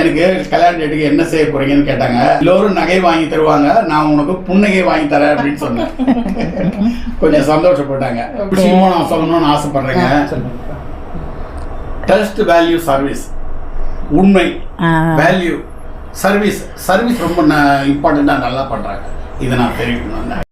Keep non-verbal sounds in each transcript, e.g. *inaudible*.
எனக்கு கல்யாண டேட்டுக்கு என்ன செய்ய போறீங்கன்னு கேட்டாங்க. எல்லோரும் நகை வாங்கி தருவாங்க. நான் உனக்கு புன்னகை வாங்கி தரேன் அப்படின்னு சொன்னேன். கொஞ்சம் சந்தோஷப்பட்டாங்க. நான் சொல்லணும்னு ஆசைப்படுறேங்க. டெஸ்ட் வேல்யூ சர்வீஸ் உண்மை. வேல்யூ சர்வீஸ் சர்வீஸ் ரொம்ப இம்பார்ட்டண்ட்டாக நல்லா பண்ணுறாங்க இதை நான் தெரிவிக்கணும்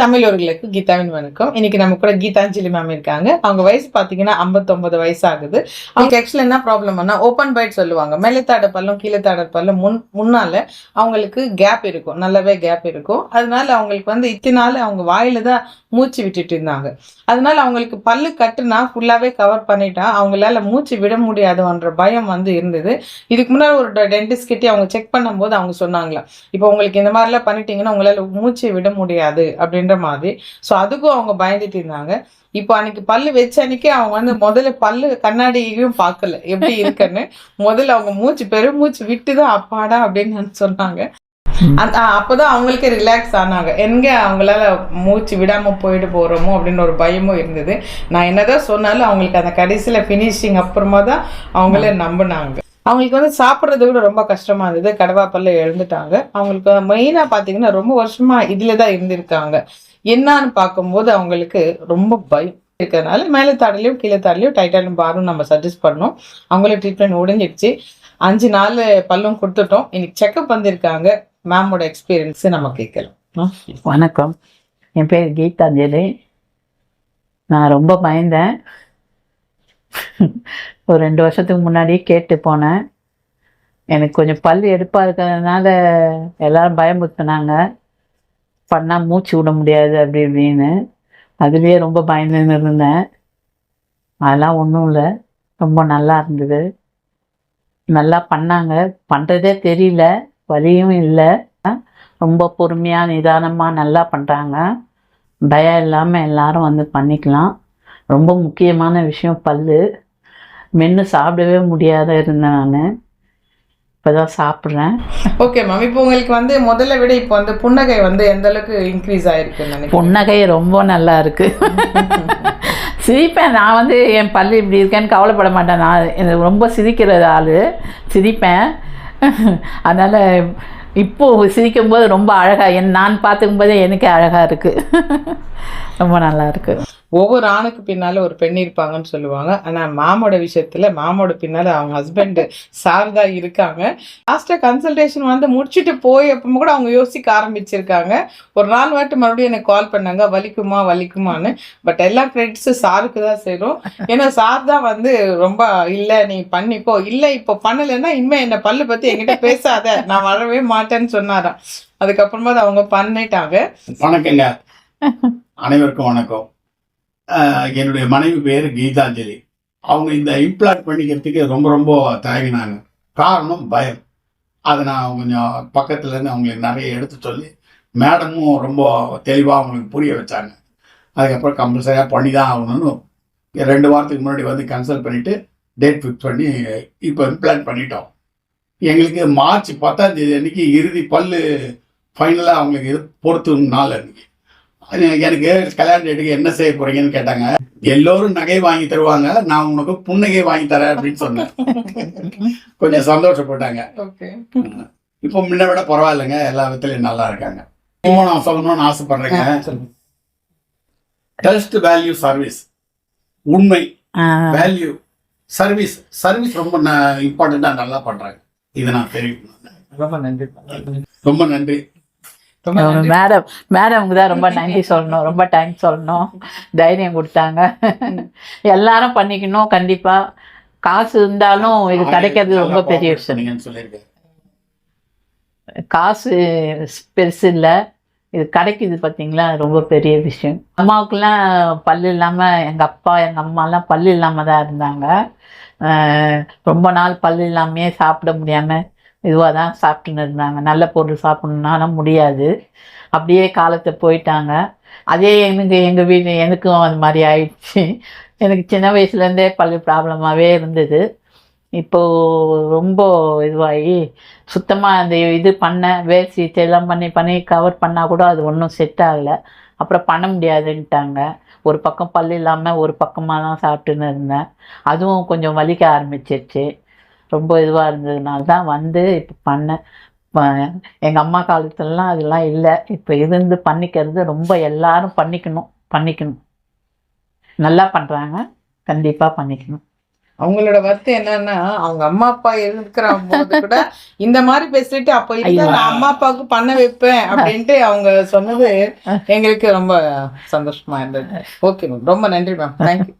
தமிழர்களுக்கு கீதாவின் வணக்கம். இன்னைக்கு நம்ம கூட கீதாஞ்சலி மேம் இருக்காங்க. அவங்க வயசு பாத்தீங்கன்னா 59 வயசு ஆகுது அவங்களுக்கு ஆக்சுவலா என்ன ப்ராப்ளம்னா ஓப்பன் பைட் சொல்லுவாங்க. மேலே தாட பல்லும் கீழே தாட பல்லும் முன் முன்னால அவங்களுக்கு கேப் இருக்கும். நல்லாவே கேப் இருக்கும். அதனால அவங்களுக்கு வந்து இத்தனை நாள் அவங்க வாயில தான் மூச்சு விட்டுட்டு இருந்தாங்க. அதனால அவங்களுக்கு பல்லு கட்டுனா ஃபுல்லாவே கவர் பண்ணிட்டா அவங்களால மூச்சு விட முடியாதுன்ற பயம் வந்து இருந்தது. இதுக்கு முன்னாடி ஒரு டென்டிஸ்ட் கிட்டே அவங்க செக் பண்ணும்போது அவங்க சொன்னாங்களா இப்போ உங்களுக்கு இந்த மாதிரிலாம் பண்ணிட்டீங்கன்னா உங்களால மூச்சு விட முடியாது அப்படின்ற மாதிரி. ஸோ அதுக்கும் அவங்க பயந்துட்டு இருந்தாங்க. இப்போ அன்னைக்கு பல்லு வச்ச அன்னைக்கு அவங்க வந்து முதல்ல பல்லு கண்ணாடியையும் பார்க்கல. எப்படி இருக்குன்னு. முதல்ல அவங்க மூச்சு பெருமூச்சு விட்டு தான் அப்பாடா அப்படின்னு சொன்னாங்க. அப்பதான் அவங்களுக்கே ரிலாக்ஸ் ஆனாங்க. எங்க அவங்களால மூச்சு விடாம போயிட்டு போறோமோ அப்படின்னு ஒரு பயமும் இருந்தது. நான் என்னதான் சொன்னாலும் அவங்களுக்கு அந்த கடைசியில ஃபினிஷிங் அப்புறமா தான் அவங்களே நம்பினாங்க. அவங்களுக்கு வந்து சாப்பிட்றது கூட ரொம்ப கஷ்டமா இருந்தது. கடவாப்பல்ல எழுந்துட்டாங்க. அவங்களுக்கு மெயினா பார்த்தீங்கன்னா ரொம்ப வருஷமா இதில் தான் இருந்திருக்காங்க. என்னன்னு பார்க்கும்போது அவங்களுக்கு ரொம்ப பயம் இருக்கிறதுனால மேலே தாடலையும் கீழே தாடலையும் டைட்டாலும் பாரும் நம்ம சஜஸ்ட் பண்ணோம். அவங்களுக்கு ட்ரீட்மெண்ட் முடிஞ்சிடுச்சு. அஞ்சு நாள் பல்லும் கொடுத்துட்டோம். இன்னைக்கு செக்கப் வந்திருக்காங்க. மேமோட எக்ஸ்பீரியன்ஸு நம்ம கேட்கலாம். வணக்கம். என் பேர் கீதாஞ்சலி நான் ரொம்ப பயந்தேன். ஒரு ரெண்டு வருஷத்துக்கு முன்னாடியே கேட்டு போனேன். எனக்கு கொஞ்சம் பல் எடுப்பாக இருக்கிறதுனால எல்லாரும் பயமுறுத்துனாங்க. பண்ணால் மூச்சு விட முடியாது அப்படி இப்படின்னு. அதுலேயே ரொம்ப பயந்துன்னு இருந்தேன். அதெல்லாம் ஒன்றும் இல்லை. ரொம்ப நல்லா இருந்தது. நல்லா பண்ணாங்க. பண்ணுறதே தெரியல. வலியும் இல்லை. ரொம்ப பொறுமையாக நிதானமாக நல்லா பண்ணுறாங்க பயம் இல்லாமல் எல்லாரும் வந்து பண்ணிக்கலாம். ரொம்ப முக்கியமான விஷயம் பல்லு. மென்று சாப்பிடவே முடியாத இருந்தேன் நான். இப்போ தான் சாப்பிட்றேன். ஓகே மேம் இப்போ உங்களுக்கு வந்து முதல்ல விட இப்போ வந்து புன்னகை வந்து எந்த அளவுக்கு இன்க்ரீஸ் நினைக்கிறேன் புன்னகை ரொம்ப நல்லா இருக்கு. சிரிப்பேன். நான் வந்து என் பல்லு இப்படி இருக்கேன்னு கவலைப்பட மாட்டேன். நான் எனக்கு ரொம்ப சிரிக்கிற ஆள். சிரிப்பேன். அதனால் இப்போ சிரிக்கும்போது ரொம்ப அழகாக என் நான் பார்த்துக்கும் போதே எனக்கே அழகாக இருக்குது ரொம்ப நல்லா இருக்கு. ஒவ்வொரு ஆணுக்கு பின்னால ஒரு பெண் இருப்பாங்கன்னு சொல்லுவாங்க. ஆனா மாமோட விஷயத்துல மாமோட பின்னால அவங்க ஹஸ்பண்ட் சார்தா இருக்காங்க. லாஸ்டா கன்சல்டேஷன் வந்து முடிச்சுட்டு போய் அப்போ கூட அவங்க யோசிக்க ஆரம்பிச்சிருக்காங்க. ஒரு நாள் வாட்டு மறுபடியும் எனக்கு கால் பண்ணாங்க. வலிக்குமா வலிக்குமான்னு. பட் எல்லா கிரெடிட்ஸும் சாருக்கு தான் சேரும். ஏன்னா சார் தான் வந்து ரொம்ப இல்லை நீ பண்ணிக்கோ இல்லை இப்போ பண்ணலைன்னா இனிமே என்ன பல்லு பத்தி என்கிட்ட பேசாத. நான் வரவே மாட்டேன்னு சொன்னாராம். அதுக்கப்புறமா அவங்க பண்ணிட்டாங்க. வணக்கங்க. அனைவருக்கும் வணக்கம். என்னுடைய மனைவி பேர் கீதாஞ்சலி. அவங்க இந்த இம்ப்ளான்ட் பண்ணிக்கிறதுக்கு ரொம்ப ரொம்ப தயங்கினாங்க. காரணம் பயம். அதை நான் கொஞ்சம் பக்கத்துலேருந்து அவங்களுக்கு நிறைய எடுத்து சொல்லி மேடமும் ரொம்ப தெளிவாக அவங்களுக்கு புரிய வச்சாங்க. அதுக்கப்புறம் கம்பல்சரியாக பண்ணி தான் ஆகணும்னு ரெண்டு வாரத்துக்கு முன்னாடி வந்து கன்சல்ட் பண்ணிவிட்டு டேட் ஃபிக்ஸ் பண்ணி இப்போ இம்ப்ளான்ட் பண்ணிட்டோம். எங்களுக்கு மார்ச் பத்தாம் தேதி அன்னைக்கு இறுதி பல்லு ஃபைனலாக அவங்களுக்கு இது பொறுத்து நாள் அன்னைக்கு. எனக்கு கல்யாண டேட்டுக்கு என்ன செய்ய போறீங்கன்னு கேட்டாங்க. எல்லோரும் நகை வாங்கி தருவாங்க. நான் உனக்கு புன்னகை வாங்கி தரேன் அப்படின்னு சொன்னேன். கொஞ்சம் சந்தோஷப்பட்டாங்க. ஓகே. இப்போ முன்ன விட பரவாயில்லைங்க. எல்லா விதத்துலயும் நல்லா இருக்காங்க. இன்னும் நான் சொல்லணும்னு ஆசைப்படுறேங்க டெஸ்ட் வேல்யூ சர்வீஸ் உண்மை. வேல்யூ சர்வீஸ் சர்வீஸ் ரொம்ப இம்பார்ட்டண்டா நல்லா பண்றாங்க. இதை நான் தெரிவிக்கணும். ரொம்ப நன்றி. ரொம்ப நன்றி. மேடம் மேடம்க்கு தான் ரொம்ப நன்றி சொல்லணும். ரொம்ப தேங்க்ஸ் சொல்லணும். தைரியம் கொடுத்தாங்க. *laughs* எல்லாரும் பண்ணிக்கணும் கண்டிப்பாக காசு இருந்தாலும் இது கிடைக்கிறது ரொம்ப பெரிய விஷயம். காசு பெருசு இல்லை. இது கிடைக்குது பார்த்தீங்களா ரொம்ப பெரிய விஷயம். அம்மாவுக்குலாம் பல்லு இல்லாமல் எங்கள் அப்பா எங்கள் அம்மாலாம் பல்லு இல்லாமல் தான் இருந்தாங்க. ரொம்ப நாள் பல்லு இல்லாமையே சாப்பிட முடியாமல் இதுவாக தான் சாப்பிட்டுன்னு இருந்தாங்க. நல்ல பொருள் சாப்பிட்ணுன்னாலும் முடியாது. அப்படியே காலத்தை போயிட்டாங்க. அதே எனக்கு எங்கள் வீடு எனக்கும் அது மாதிரி ஆயிடுச்சு. எனக்கு சின்ன வயசுலேருந்தே பல்லு ப்ராப்ளமாகவே இருந்தது. இப்போது ரொம்ப இதுவாகி சுத்தமாக அந்த இது பண்ண வேர் எல்லாம் பண்ணி பண்ணி கவர் பண்ணால் கூட அது ஒன்றும் செட் ஆகலை. அப்புறம் பண்ண முடியாதுன்ட்டாங்க. ஒரு பக்கம் பல் இல்லாமல் ஒரு பக்கமாக தான் சாப்பிட்டுன்னு இருந்தேன். அதுவும் கொஞ்சம் வலிக்க ஆரம்பிச்சிருச்சு. ரொம்ப இதுவாக இருந்ததுனால தான் வந்து இப்போ பண்ணேன் எங்கள் அம்மா காலத்துலலாம் அதெல்லாம் இல்லை. இப்போ இருந்து பண்ணிக்கிறது ரொம்ப எல்லாரும் பண்ணிக்கணும் பண்ணிக்கணும். நல்லா பண்ணுறாங்க கண்டிப்பாக பண்ணிக்கணும். அவங்களோட வருத்தம் என்னன்னா அவங்க அம்மா அப்பா இருக்கிற போது கூட இந்த மாதிரி பேசிட்டு அப்ப நான் அம்மா அப்பாவுக்கு பண்ண வைப்பேன் அப்படின்ட்டு அவங்க சொன்னது எங்களுக்கு ரொம்ப சந்தோஷமா இருந்தது. ஓகே மேம் ரொம்ப நன்றி மேம் தேங்க்யூ